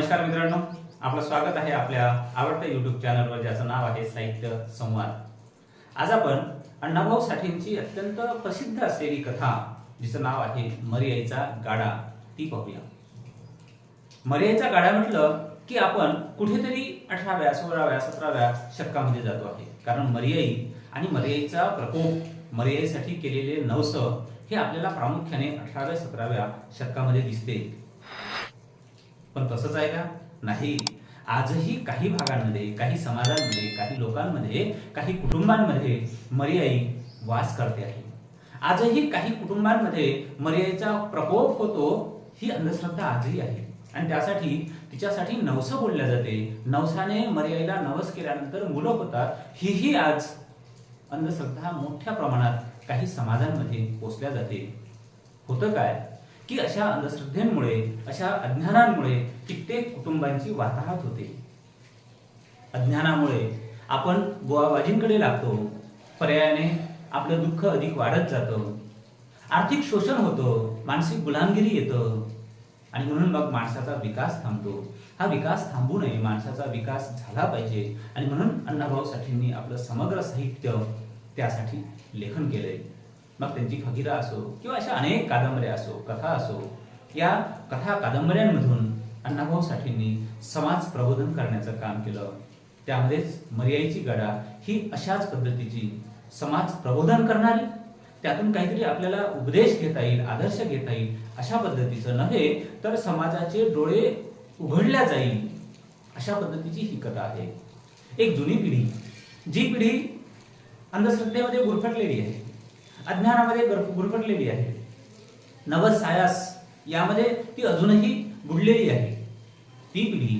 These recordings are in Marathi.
नमस्कार मित्रांनो आपलं स्वागत आहे आपल्या आवडत्या युट्यूब चॅनलवर ज्याचं नाव आहे साहित्य संवाद. आज आपण अण्णाभाऊ साठेंची अत्यंत प्रसिद्ध असलेली कथा जिचं नाव आहे मरियाईचा गाडा ती पाहूया. मरियाईचा गाडा म्हटलं की आपण कुठेतरी अठराव्या सोळाव्या सतराव्या शतकामध्ये जातो आहे. कारण मरियाई आणि मरियाईचा प्रकोप मरियाईसाठी केलेले नवस हे आपल्याला प्रामुख्याने अठराव्या सतराव्या शतकामध्ये दिसते. पण तसंच आहे का? नाही. आजही काही भागांमध्ये काही समाजांमध्ये काही लोकांमध्ये काही कुटुंबांमध्ये मर्याई वास करते आहे. आजही काही कुटुंबांमध्ये मर्यादेचा प्रकोप होतो ही अंधश्रद्धा आजही आहे. आणि त्यासाठी तिच्यासाठी नवस बोलल्या जाते. नवसाने मर्यादेला नवस केल्यानंतर मुलं होतात. हीही आज अंधश्रद्धा मोठ्या प्रमाणात काही समाजांमध्ये पोचल्या जाते. होतं काय? की अशा अंधश्रद्धेमुळे अशा अज्ञानांमुळे कित्येक कुटुंबांची वाताहत होते. अज्ञानामुळे आपण गोवाबाजींकडे लागतो. पर्यायाने आपलं दुःख अधिक वाढत जातं. आर्थिक शोषण होतं. मानसिक गुलामगिरी येतं. आणि म्हणून मग माणसाचा विकास थांबतो. हा विकास थांबू नये. माणसाचा विकास झाला पाहिजे. आणि म्हणून अण्णाभाऊ साठींनी आपलं समग्र साहित्य त्यासाठी लेखन केलंय. मग त्यांची फकीरा असो किंवा अशा अनेक कादंबऱ्या असो कथा असो या कथा कादंबऱ्यांमधून अण्णाभाऊ साठेंनी समाज प्रबोधन करण्याचं काम केलं. त्यामध्येच मर्याईची गडा ही अशाच पद्धतीची समाज प्रबोधन करणारी त्यातून काहीतरी आपल्याला उपदेश घेता येईल आदर्श घेता येईल अशा पद्धतीचं नव्हे तर समाजाचे डोळे उघडल्या जाईल अशा पद्धतीची ही कथा आहे. एक जुनी पिढी जी पिढी अंधश्रद्धेमध्ये गुरफटलेली आहे. अज्ञानामध्ये गुरफटलेली आहे. नवसायास यामध्ये ती अजूनही बुडलेली आहे. ती पिढी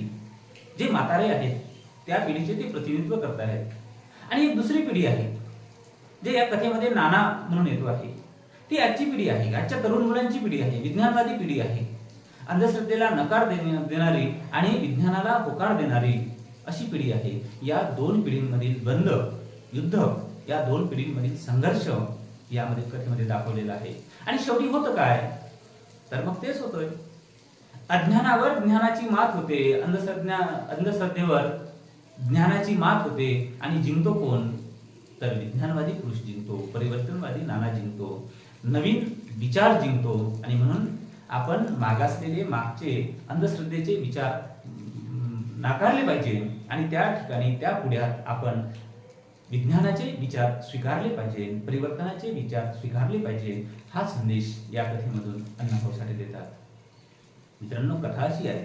जे म्हातारे आहेत त्या पिढीचे ते प्रतिनिधित्व करत आहेत आणि एक दुसरी पिढी आहे जे या कथेमध्ये नाना म्हणून येतो आहे. ती आजची पिढी आहे आजच्या तरुण मुलांची पिढी आहे विज्ञानवादी पिढी आहे. अंधश्रद्धेला नकार देणारी आणि विज्ञानाला होकार देणारी अशी पिढी आहे. या दोन पिढींमधील बंद युद्ध या दोन पिढींमधील संघर्ष यामध्ये कथेमध्ये दाखवलेलं आहे. आणि शेवटी होतं काय? तर मग तेच होतंय. अज्ञानावर ज्ञानाची मात होते अंधश्रद्धा अंधश्रद्धेवर ज्ञानाची मात होते. आणि जिंकतो कोण? तर विज्ञानवादी पुरुष जिंकतो परिवर्तनवादी नाना जिंकतो नवीन विचार जिंकतो. आणि म्हणून आपण मागासलेले मागचे अंधश्रद्धेचे विचार नाकारले पाहिजे. आणि त्या ठिकाणी त्या पुढ्यात आपण विज्ञानाचे विचार स्वीकारले पाहिजे परिवर्तनाचे विचार स्वीकारले पाहिजे हा संदेश या कथेमधून अण्णाभाऊ साठे देतात. मित्रांनो कथा अशी आहे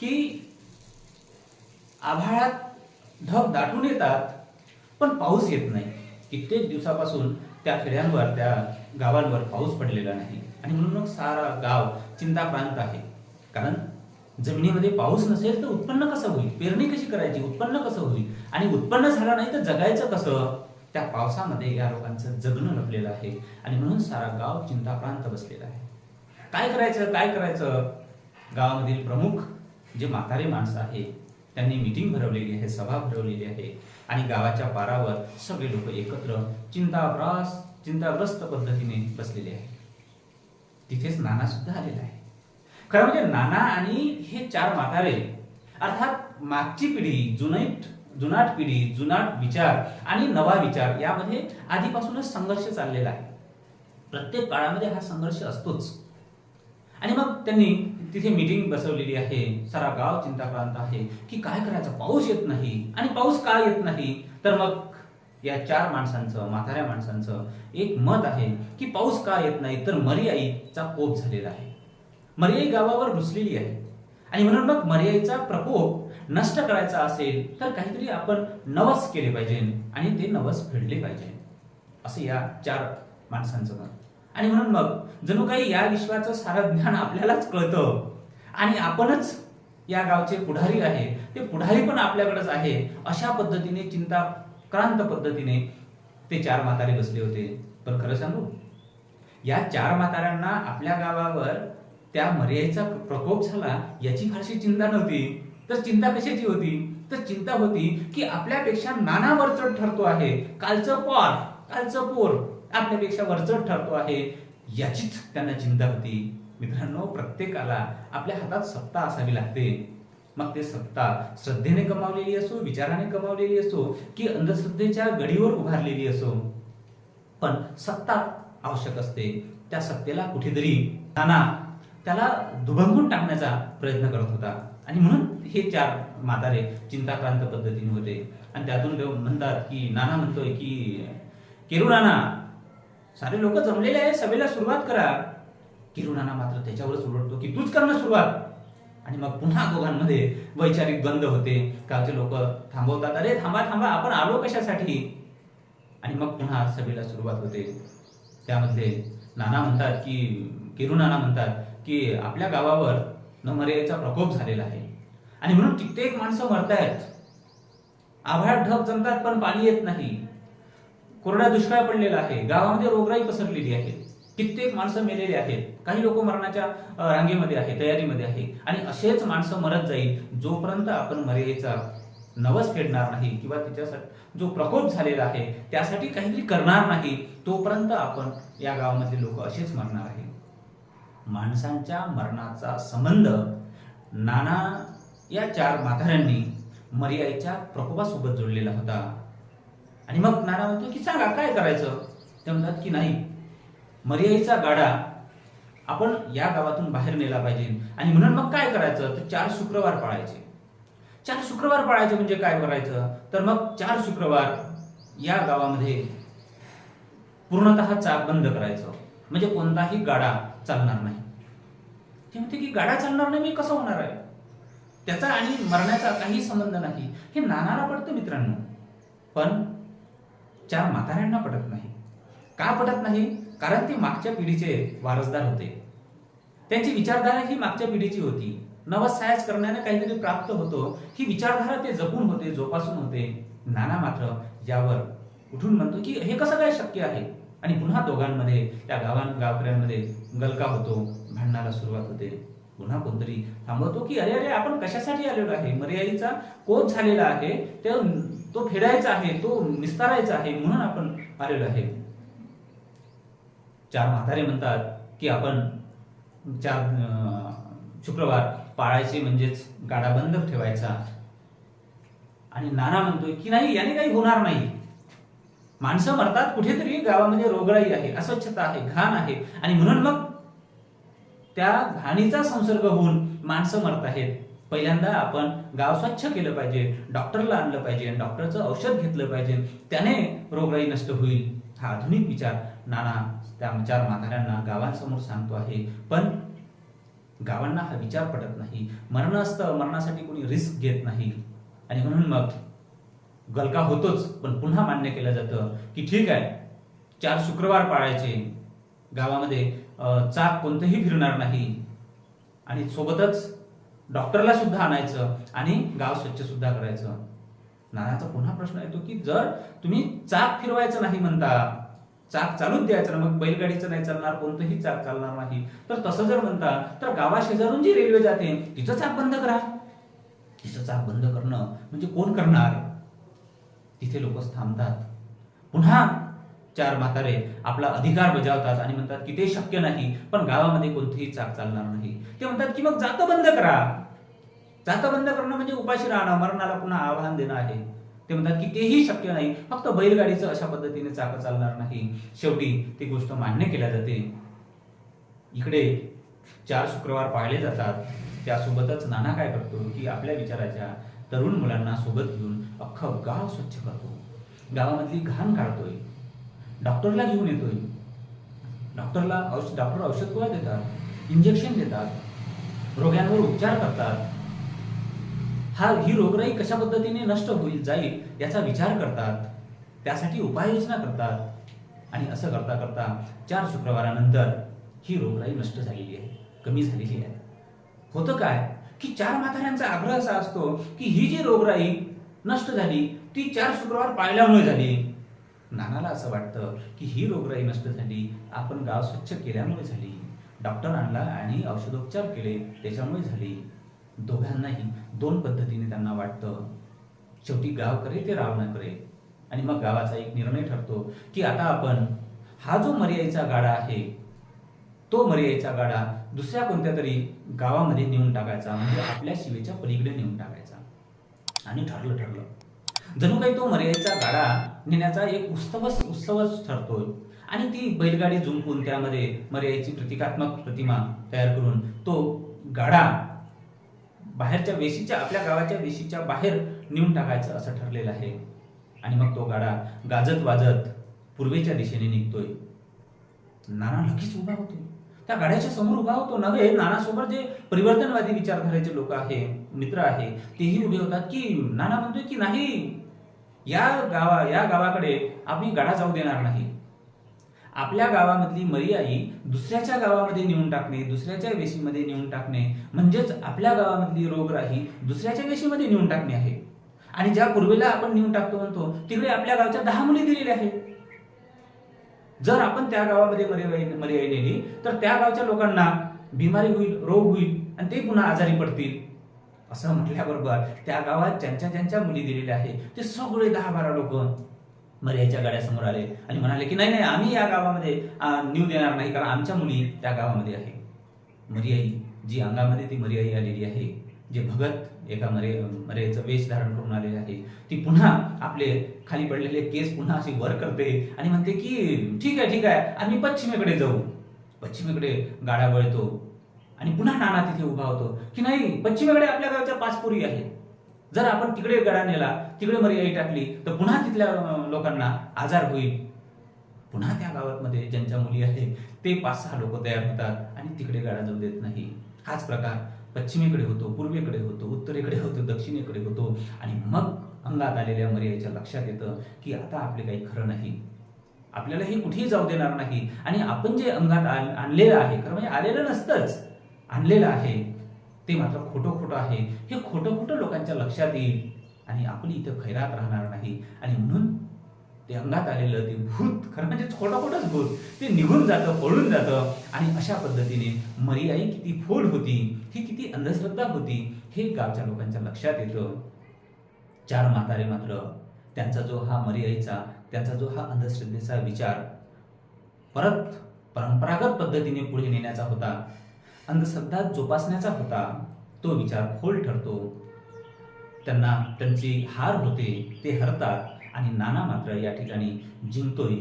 की आभाळात ढग दाटून येतात पण पाऊस येत नाही. कित्येक दिवसापासून त्या खेड्यांवर त्या गावांवर पाऊस पडलेला नाही. आणि म्हणून मग सारा गाव चिंताप्रांत आहे. कारण जमिनीमध्ये पाऊस नसेल तर उत्पन्न कसं होईल? पेरणी कशी करायची? उत्पन्न कसं होईल? आणि उत्पन्न झालं नाही तर जगायचं कसं? त्या पावसामध्ये या लोकांचं जगणं लपलेलं आहे. आणि म्हणून सारा गाव चिंताप्रांत बसलेला आहे. काय करायचं? काय करायचं? गावामधील प्रमुख जे म्हातारे माणसं आहे त्यांनी मीटिंग भरवलेली आहे सभा भरवलेली आहे. आणि गावाच्या पारावर सगळे लोक एकत्र चिंताग्रास चिंताग्रस्त पद्धतीने बसलेले आहे तिथेच नाना सुद्धा आलेला आहे. खरं म्हणजे नाना आणि हे चार म्हातारे अर्थात मागची पिढी जुनैट जुनाट पिढी जुनाट विचार आणि नवा विचार यामध्ये आधीपासूनच संघर्ष चाललेला आहे. प्रत्येक काळामध्ये हा संघर्ष असतोच. आणि मग त्यांनी तिथे मीटिंग बसवलेली आहे. सारा गाव चिंताक्रांत आहे की काय करायचं? पाऊस येत नाही आणि पाऊस का येत नाही? तर मग या चार माणसांचं म्हाताऱ्या माणसांचं एक मत आहे की पाऊस का येत नाही? तर मर्याईचा कोप झालेला आहे. मर्याई गावावर घुसलेली आहे. आणि म्हणून मग मर्याईचा प्रकोप नष्ट करायचा असेल तर काहीतरी आपण नवस केले पाहिजे आणि ते नवस फेडले पाहिजे. असं या चार माणसांचं मत. आणि म्हणून मग जणू काही या विश्वाचं सारं ज्ञान आपल्यालाच कळतं. आणि आपणच या गावचे पुढारी आहे. ते पुढारी पण आपल्याकडेच आहे. अशा पद्धतीने चिंताक्रांत पद्धतीने ते चार म्हातारे बसले होते. पण खरं सांगू या चार म्हाताऱ्यांना आपल्या गावावर त्या मर्यादेचा प्रकोप झाला याची फारशी चिंता नव्हती. तर चिंता कशाची होती? तर चिंता होती की आपल्यापेक्षा नाना वरचढ ठरतो आहे. कालचं पोर कालचं पोर आपल्यापेक्षा वरचढ ठरतो आहे. याचीच त्यांना चिंता होती. मित्रांनो प्रत्येकाला आपल्या हातात सत्ता असावी लागते. मग ते सत्ता श्रद्धेने कमावलेली असो विचाराने कमावलेली असो की अंधश्रद्धेच्या गडीवर उभारलेली असो. पण सत्ता आवश्यक असते. त्या सत्तेला कुठेतरी नाना त्याला दुभंगून टाकण्याचा प्रयत्न करत होता. आणि म्हणून हे चार म्हातारे चिंताक्रांत पद्धतीने होते. आणि त्यातून ते म्हणतात की नाना म्हणतोय की किरुणाना नाना सारे लोक जमलेले आहे सभेला सुरुवात करा. किरू नाना मात्र त्याच्यावरच उलटतो की तूच कर ना सुरुवात. आणि मग पुन्हा दोघांमध्ये वैचारिक द्वंद्व होते. गावचे लोक थांबवतात अरे थांबा थांबा आपण आलो कशासाठी? आणि मग पुन्हा सभेला सुरुवात होते. त्यामध्ये नाना म्हणतात की किरू नाना म्हणतात की आपल्या गावावर नमरेचा प्रकोप झालेला आहे. आणि म्हणून कित्येक माणसं मरतायत. आभाळ ढग जमतात पण पाणी येत नाही. कोरडा दुष्काळ पडलेला आहे. गावामध्ये रोगराई पसरलेली आहे. कित्येक माणसं मेलेली आहेत. काही लोक मरणाच्या रांगेमध्ये आहे तयारीमध्ये आहे आणि असेच माणसं मरत जाईल जोपर्यंत आपण मर्यादेचा नवस फेडणार नाही किंवा त्याच्यासाठी जो प्रकोप झालेला आहे त्यासाठी काहीतरी करणार नाही तोपर्यंत आपण या गावामधले लोक असेच मरणार आहे माणसांच्या मरणाचा संबंध नाना या चार म्हाताऱ्यांनी मर्याईच्या प्रकोपासोबत जोडलेला होता. आणि मग नाना म्हणतो की सांगा काय करायचं? ते म्हणतात की नाही मर्याईचा गाडा आपण या गावातून बाहेर नेला पाहिजे. आणि म्हणून मग काय करायचं? तर चार शुक्रवार पाळायचे. चार शुक्रवार पाळायचे म्हणजे काय करायचं? तर मग चार शुक्रवार या गावामध्ये पूर्णतः चाक बंद करायचं. म्हणजे कोणताही गाडा चालणार नाही. ते म्हणते की गाड्या चालणार नाही मी कसं होणार आहे? त्याचा आणि मरण्याचा काही संबंध नाही. हे नानाला पडतं मित्रांनो. पण चार म्हाताऱ्यांना पटत नाही. का पटत नाही? कारण ते मागच्या पिढीचे वारसदार होते. त्यांची विचारधारा ही मागच्या पिढीची होती. नवस करण्याने काहीतरी प्राप्त होतो. ही विचारधारा ते जपून होते जोपासून होते. नाना मात्र यावर उठून म्हणतो की हे कसं काय शक्य आहे? आणि पुन्हा दोघांमध्ये त्या गावां गावकऱ्यांमध्ये गलका होतो. भांडणाला सुरुवात होते. पुन्हा कोणतरी थांबवतो की अरे अरे आपण कशासाठी आलेलो आहे? मर्यादेचा कोच झालेला आहे? ते तो फेडायचा आहे तो निस्तारायचा आहे म्हणून आपण आलेलो आहे. चार म्हातारे म्हणतात की आपण चार शुक्रवार पाळायचे म्हणजेच गाडा बंद ठेवायचा. आणि नाना म्हणतोय की नाही याने काही होणार नाही. माणसं मरतात कुठेतरी गावामध्ये रोगराई आहे अस्वच्छता आहे घाण आहे. आणि म्हणून मग त्या घाणीचा संसर्ग होऊन माणसं मरत आहेत. पहिल्यांदा आपण गाव स्वच्छ केलं पाहिजे डॉक्टरला आणलं पाहिजे डॉक्टरचं औषध घेतलं पाहिजे त्याने रोगराई नष्ट होईल. हा आधुनिक विचार नाना त्या चार म्हाताऱ्यांना गावांसमोर सांगतो आहे. पण गावांना हा विचार पडत नाही. मरण असतं मरणासाठी कोणी रिस्क घेत नाही. आणि म्हणून मग गलका होतोच पण पुन्हा मान्य केलं जातं की ठीक आहे चार शुक्रवार पाळायचे. गावामध्ये चाक कोणतंही फिरणार नाही. आणि सोबतच डॉक्टरला सुद्धा आणायचं आणि गाव स्वच्छ सुद्धा करायचं. नानाचा पुन्हा प्रश्न येतो की जर तुम्ही चाक फिरवायचं नाही म्हणता चाक चालूच द्यायचं ना मग बैलगाडीचं नाही चालणार कोणतंही चाक चालणार नाही. तर तसं जर म्हणता तर गावा शेजारून जी रेल्वे जाते तिचं चाक बंद करा. तिचं चाक बंद करणं म्हणजे कोण करणार? तिथे लोक थांबतात. पुन्हा चार म्हातारे आपला अधिकार बजावतात आणि म्हणतात की ते शक्य नाही पण गावामध्ये कोणतीही चाक चालणार नाही. ते म्हणतात की मग जातं बंद करा. जातं बंद करणं म्हणजे उपाशी राहणं मरणाला पुन्हा आव्हान देणं आहे. ते म्हणतात की तेही शक्य नाही. फक्त बैलगाडीचं अशा पद्धतीने चाकं चालणार नाही. शेवटी ती गोष्ट मान्य केल्या जाते. इकडे चार शुक्रवार पाळले जातात. त्यासोबतच नाना काय करतो की आपल्या विचाराच्या तरुण मुलांना सोबत घेऊन अख्खं गाव स्वच्छ करतो. गावामधली घाण काढतोय. डॉक्टरला घेऊन येतोय. डॉक्टरला औषध डॉक्टर औषध गोळ्या देतात इंजेक्शन देतात रोग्यांवर उपचार करतात. हा ही रोगराई कशा पद्धतीने नष्ट होईल जाईल याचा विचार करतात. त्यासाठी उपाययोजना करतात. आणि असं करता करता चार शुक्रवारानंतर ही रोगराई नष्ट झालेली आहे कमी झालेली आहे. होतं काय? की चार म्हाताऱ्यांचा आग्रह असा असतो की ही जी रोगराई नष्ट झाली ती चार शुक्रवार पाळल्यामुळे झाली. नानाला असं वाटतं की ही रोगराई नष्ट झाली आपण गाव स्वच्छ केल्यामुळे झाली. डॉक्टर आणला आणि औषधोपचार केले त्याच्यामुळे झाली. दोघांनाही दोन पद्धतीने त्यांना वाटतं. शेवटी गाव करे ते राव न करे. आणि मग गावाचा एक निर्णय ठरतो की आता आपण हा जो मर्यादेचा गाडा आहे तो मर्यादेचा गाडा दुसऱ्या कोणत्या तरी गावामध्ये नेऊन टाकायचा म्हणजे आपल्या शिवेच्या पलीकडे नेऊन टाकायचा. आणि ठरलं ठरलं. जणू काही तो मर्यादेचा गाडा नेण्याचा एक उत्सवच उत्सवच ठरतोय. आणि ती बैलगाडी झुंपून त्यामध्ये मर्यादेची प्रतिकात्मक प्रतिमा तयार करून तो गाडा बाहेरच्या वेशीच्या आपल्या गावाच्या वेशीच्या बाहेर नेऊन टाकायचं असं ठरलेलं आहे. आणि मग तो गाडा गाजत वाजत पूर्वेच्या दिशेने निघतोय. नाना लगेच उभा होतो. त्या गाड्याच्या समोर उभा होतो. नव्हे नानासोबत जे परिवर्तनवादी विचारधारेचे लोक आहे मित्र आहे तेही उभे होतात की नाना म्हणतोय की नाही या गावा या गावाकडे आम्ही गाडा जाऊ देणार नाही. आपल्या गावामधली मर्याई दुसऱ्याच्या गावामध्ये नेऊन टाकणे दुसऱ्याच्या वेशीमध्ये नेऊन टाकणे म्हणजेच आपल्या गावामधली रोगराई दुसऱ्याच्या वेशीमध्ये नेऊन टाकणे आहे. आणि ज्या पूर्वेला आपण नेऊन टाकतो म्हणतो तिकडे आपल्या गावच्या दहा मुली दिलेल्या आहेत. जर आपण त्या गावामध्ये मर्याई मर्याई नेली तर त्या गावच्या लोकांना बिमारी होईल रोग होईल आणि ते पुन्हा आजारी पडतील. असं म्हटल्याबरोबर त्या गावात ज्यांच्या ज्यांच्या मुली दिलेल्या आहे ते सगळे दहा बारा लोक मर्याच्या गाड्यासमोर आले आणि म्हणाले की नाही नाही आम्ही या गावामध्ये न्यू देणार नाही कारण आमच्या मुली त्या गावामध्ये आहे. मर्याई जी अंगामध्ये ती मर्याई आलेली आहे जे भगत एका मर्या मर्यादेचं वेश धारण करून आलेले आहे ती पुन्हा आपले खाली पडलेले केस पुन्हा अशी वर करते आणि म्हणते की ठीक आहे ठीक आहे आम्ही पश्चिमेकडे जाऊ. पश्चिमेकडे गाडा वळतो आणि पुन्हा नाना तिथे उभा होतो की नाही पश्चिमेकडे आपल्या गावच्या पाचपुरी आहे जर आपण तिकडे गडा नेला तिकडे मर्याई टाकली तर पुन्हा तिथल्या लोकांना आजार होईल. पुन्हा त्या गावामध्ये ज्यांच्या मुली आहेत ते पाच सहा लोक तयार होतात आणि तिकडे गाडा जाऊ देत नाही. हाच प्रकार पश्चिमेकडे होतो पूर्वेकडे होतो उत्तरेकडे होतो दक्षिणेकडे होतो आणि मग अंगात आलेल्या मर्यादेच्या लक्षात येतं की आता आपले काही खरं नाही. आपल्याला हे कुठेही जाऊ देणार नाही. आणि आपण जे अंगात आण- आणलेलं आहे खरं म्हणजे आलेलं नसतंच. आणलेलं आहे. ते मात्र खोटं खोटं आहे. हे खोटं खोटं लोकांच्या लक्षात येईल. आणि आपली इथं खैरात राहणार नाही. आणि म्हणून ते अंगात आलेलं ते भूत खरं म्हणजे खोटं खोटंच भूत ते निघून जातं पळून जातं. आणि अशा पद्धतीने मर्याई किती फोड होती ही किती अंधश्रद्धा होती हे गावच्या लोकांच्या लक्षात येतं. चार म्हातारे मात्र त्यांचा जो हा मर्याईचा त्यांचा जो हा अंधश्रद्धेचा विचार परत परंपरागत पद्धतीने पुढे नेण्याचा होता. अंधश्रद्धा जोपासण्याचा होता तो विचार खोल ठरतो. त्यांना त्यांची हार होते ते हरतात आणि नाना मात्र या ठिकाणी जिंकतोय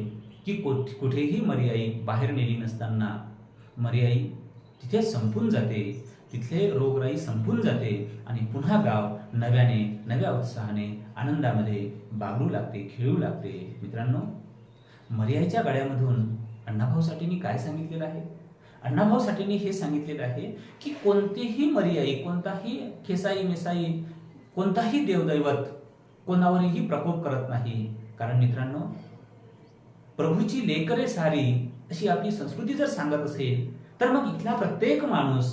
की कोठ- कुठेही मर्याई बाहेर नेली नसताना. मर्याई तिथे संपून जाते तिथले रोगराई संपून जाते आणि पुन्हा गाव नव्याने नव्या उत्साहाने आनंदामध्ये बागडू लागते खेळू लागते. मित्रांनो मर्याईच्या गाड्यामधून अण्णाभाऊ साठेंनी काय सांगितलेलं आहे? अण्णाभाऊ साठेंनी हे सांगितलेलं आहे की कोणतीही मर्याई कोणताही खेसाई मेसाई कोणताही देवदैवत कोणावरही प्रकोप करत नाही. कारण मित्रांनो प्रभूची लेकरे सारी अशी आपली संस्कृती जर सांगत असेल तर मग इथला प्रत्येक माणूस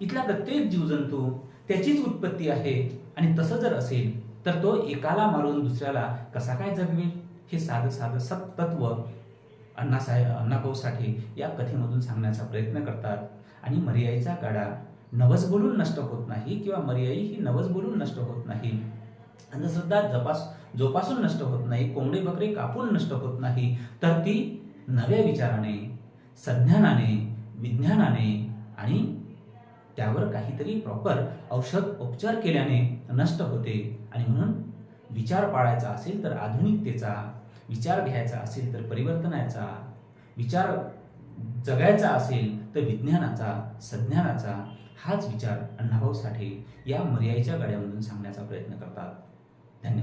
इथला प्रत्येक जीवजंतू त्याचीच उत्पत्ती आहे. आणि तसं जर असेल तर तो एकाला मारून दुसऱ्याला कसा काय जगवेल? हे साधं साधं सत्तत्व अण्णासाहेब अण्णाभाऊ साठे या कथेमधून सांगण्याचा प्रयत्न करतात. आणि मर्याईचा गाडा नवस बोलून नष्ट होत नाही किंवा मर्याई ही नवस बोलून नष्ट होत नाही. अंधश्रद्धा जपास जोपासून नष्ट होत नाही कोंबडे बकरे कापून नष्ट होत नाही तर ती नव्या विचाराने संज्ञानाने विज्ञानाने आणि त्यावर काहीतरी प्रॉपर औषध उपचार केल्याने नष्ट होते. आणि म्हणून विचार पाळायचा असेल तर आधुनिकतेचा विचार घ्यायचा असेल तर परिवर्तनाचा विचार जगायचा असेल तर विज्ञानाचा संज्ञानाचा हाच विचार अण्णाभाऊ साठे या मर्यादेच्या गाड्यामधून सांगण्याचा प्रयत्न करतात.